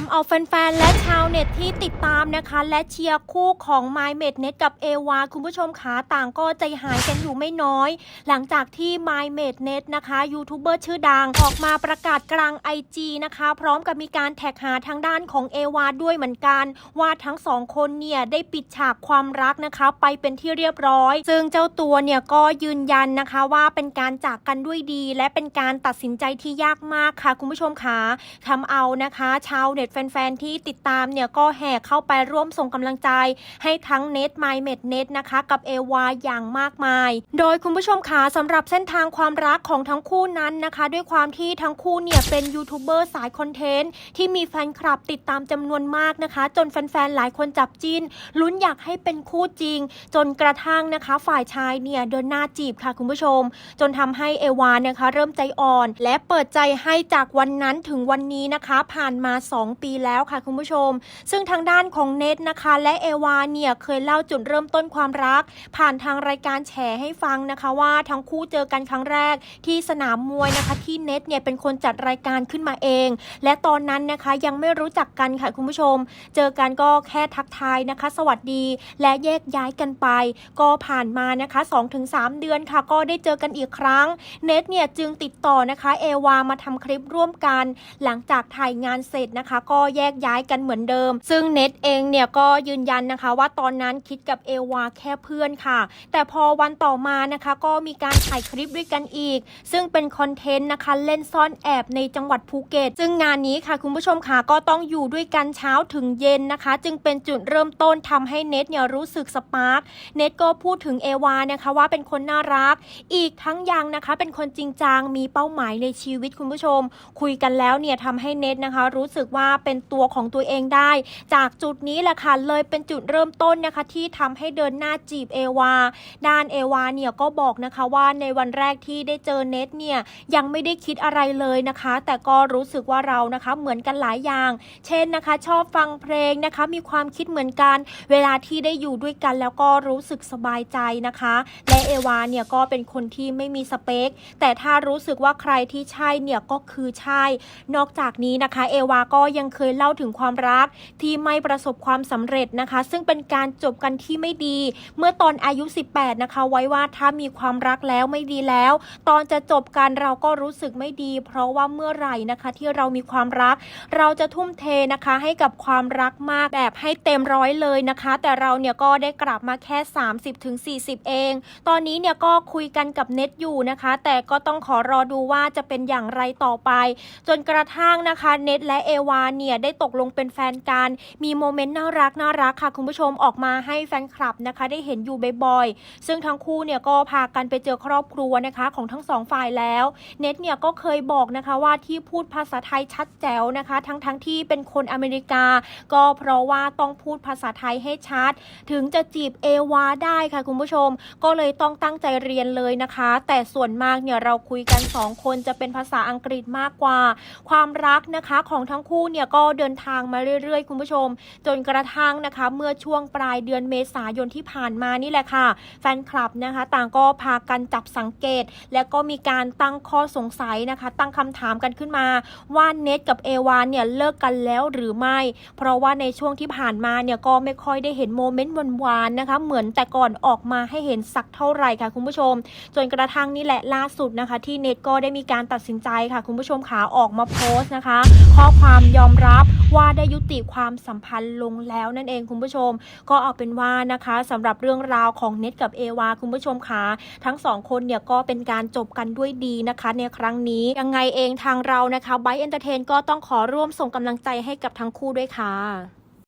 ทำเอาแฟนๆ และชาวเน็ตที่ติดตามนะคะ และเชียร์คู่ของ m y m e d n e t กับเอวาคุณผู้ชมขาต่างก็ใจหายกันอยู่ไม่น้อย หลังจากที่ m y m e d n e t นะคะยูทูบเบอร์ชื่อดังออกมาประกาศกลาง IG นะคะ พร้อมกับมีการแท็กหาทางด้านของเอวาด้วยเหมือนกัน ว่าทั้งสองคนเนี่ยได้ปิดฉากความรักนะคะ ไปเป็นที่เรียบร้อย ซึ่งเจ้าตัวเนี่ยก็ยืนยันนะคะว่าเป็นการจากกันด้วยดี และเป็นการตัดสินใจที่ยากมากค่ะ คุณผู้ชมคะทำเอานะคะ ชาวเน็ตแฟนๆที่ติดตามเนี่ยก็แห่เข้าไปร่วมส่งกำลังใจ ให้ทั้งเน็ตไมเมดเน็ตนะคะกับเอวาอย่างมากมาย โดยคุณผู้ชมคะสำหรับเส้นทางความรักของทั้งคู่นั้นนะคะ ด้วยความที่ทั้งคู่เนี่ยเป็นยูทูบเบอร์สายคอนเทนต์ที่มีแฟนคลับติดตามจำนวนมากนะคะ จนแฟนๆหลายคนจับจิ้นลุ้นอยากให้เป็นคู่จริง จนกระทั่งนะคะฝ่ายชายเนี่ยเดินหน้าจีบค่ะคุณผู้ชม จนทำให้เอวานะคะ เริ่มใจอ่อน และเปิดใจให้จากวันนั้นถึงวันนี้นะคะ ผ่านมา 2ปีแล้วค่ะคุณผู้ชม ซึ่งทางด้านของเน็ตนะคะ และเอวาเนี่ยเคยเล่าจุดเริ่มต้นความรัก ผ่านทางรายการแฉให้ฟังนะคะว่าทั้งคู่เจอกันครั้งแรกที่สนามมวยนะคะที่เน็ตเนี่ยเป็นคนจัดรายการขึ้นมาเอง และตอนนั้นนะคะยังไม่รู้จักกันค่ะคุณผู้ชม เจอกันก็แค่ทักทายนะคะ สวัสดี และแยกย้ายกันไป ก็ผ่านมานะคะ 2-3 เดือนค่ะ ก็ได้เจอกันอีกครั้ง เน็ตเนี่ยจึงติดต่อนะคะเอวามาทำคลิปร่วมกัน หลังจากถ่ายงานเสร็จนะคะก็แยกย้ายกันเหมือนเดิม ซึ่งเน็ตเองเนี่ยก็ยืนยันนะคะว่าตอนนั้นคิดกับเอวาแค่เพื่อนค่ะ แต่พอวันต่อมานะคะก็มีการถ่ายคลิปด้วยกันอีก ซึ่งเป็นคอนเทนต์นะคะเล่นซ่อนแอบในจังหวัดภูเก็ต ซึ่งงานนี้ค่ะคุณผู้ชมค่ะก็ต้องอยู่ด้วยกันเช้าถึงเย็นนะคะ จึงเป็นจุดเริ่มต้นทำให้เน็ตเนี่ยรู้สึกสปาร์กเน็ตก็พูดถึงเอวานะคะว่าเป็นคนน่ารัก อีกทั้งยังนะคะเป็นคนจริงจังมีเป้าหมายในชีวิตคุณผู้ชม คุยกันแล้วเนี่ยทำให้เน็ตนะคะ รู้สึกว่าเป็นตัวของตัวเองได้ จากจุดนี้แหละค่ะเลยเป็นจุดเริ่มต้นนะคะที่ทำให้เดินหน้าจีบเอวาด้านเอวาเนี่ยก็บอกนะคะว่าในวันแรกที่ได้เจอเน็ตเนี่ยยังไม่ได้คิดอะไรเลยนะคะ แต่ก็รู้สึกว่าเรานะคะเหมือนกันหลายอย่าง เช่นนะคะ ชอบฟังเพลงนะคะ มีความคิดเหมือนกัน เวลาที่ได้อยู่ด้วยกันแล้วก็รู้สึกสบายใจนะคะ และเอวาเนี่ยก็เป็นคนที่ไม่มีสเปค แต่ถ้ารู้สึกว่าใครที่ใช่เนี่ยก็คือใช่ นอกจากนี้นะคะ เอวาก็ยังเคยเล่าถึงความรักที่ไม่ประสบความสำเร็จนะคะ ซึ่งเป็นการจบกันที่ไม่ดี เมื่อตอนอายุ 18 นะคะ ไว้ว่าถ้ามีความรักแล้วไม่ดีแล้ว ตอนจะจบกันเราก็รู้สึกไม่ดี เพราะว่าเมื่อไหร่นะคะที่เรามีความรัก เราจะทุ่มเทนะคะให้กับความรักมากแบบให้เต็มร้อยเลยนะคะ แต่เราเนี่ยก็ได้กลับมาแค่ 30-40ถึง40เอง ตอนนี้เนี่ยก็คุยกันกับเน็ตอยู่นะคะ แต่ก็ต้องขอรอดูว่าจะเป็นอย่างไรต่อไป จนกระทั่งนะคะเน็ตและเอวาเนี่ยได้ตกลงเป็นแฟนกัน มีโมเมนต์น่ารักน่ารักค่ะคุณผู้ชมออกมาให้แฟนคลับนะคะ ได้เห็นอยู่บ่อยๆ ซึ่งทั้งคู่เนี่ยก็พากันไปเจอครอบครัวนะคะของทั้งสองฝ่ายแล้ว เน็ตเนี่ยก็เคยบอกนะคะว่าที่พูดภาษาไทยชัดแจ๋วนะคะ ทั้งๆทที่เป็นคนอเมริกา ก็เพราะว่าต้องพูดภาษาไทยให้ชัด ถึงจะจีบเอวาได้ค่ะคุณผู้ชม ก็เลยต้องตั้งใจเรียนเลยนะคะ แต่ส่วนมากเนี่ยเราคุยกัน 2 คนจะเป็นภาษาอังกฤษมากกว่า ความรักนะคะของทั้งคู่เนี่ยก็เดินทางมาเรื่อยๆ คุณผู้ชม จนกระทั่งนะคะ เมื่อช่วงปลายเดือนเมษายนที่ผ่านมานี่แหละค่ะ แฟนคลับนะคะ ต่างก็พากันจับสังเกต และก็มีการตั้งข้อสงสัยนะคะ ตั้งคำถามกันขึ้นมา ว่าเน็ตกับเอวานเนี่ยเลิกกันแล้วหรือไม่ เพราะว่าในช่วงที่ผ่านมาเนี่ยก็ไม่ค่อยได้เห็นโมเมนต์หวานๆนะคะ เหมือนแต่ก่อนออกมาให้เห็นสักเท่าไหร่ค่ะคุณผู้ชม จนกระทั่งนี่แหละล่าสุดนะคะ ที่เน็ตก็ได้มีการตัดสินใจค่ะ คุณผู้ชมขาออกมาโพสต์นะคะ ข้อความยอมมรับว่าได้ยุติความสัมพันธ์ลงแล้วนั่นเองคุณผู้ชม ก็เอาเป็นว่านะคะสำหรับเรื่องราวของเน็ตกับเอวาคุณผู้ชมขาทั้งสองคนเนี่ยก็เป็นการจบกันด้วยดีนะคะ ในครั้งนี้ยังไงเองทางเรานะคะไบเอนเตอร์เทนก็ต้องขอร่วมส่งกำลังใจให้กับทั้งคู่ด้วยค่ะ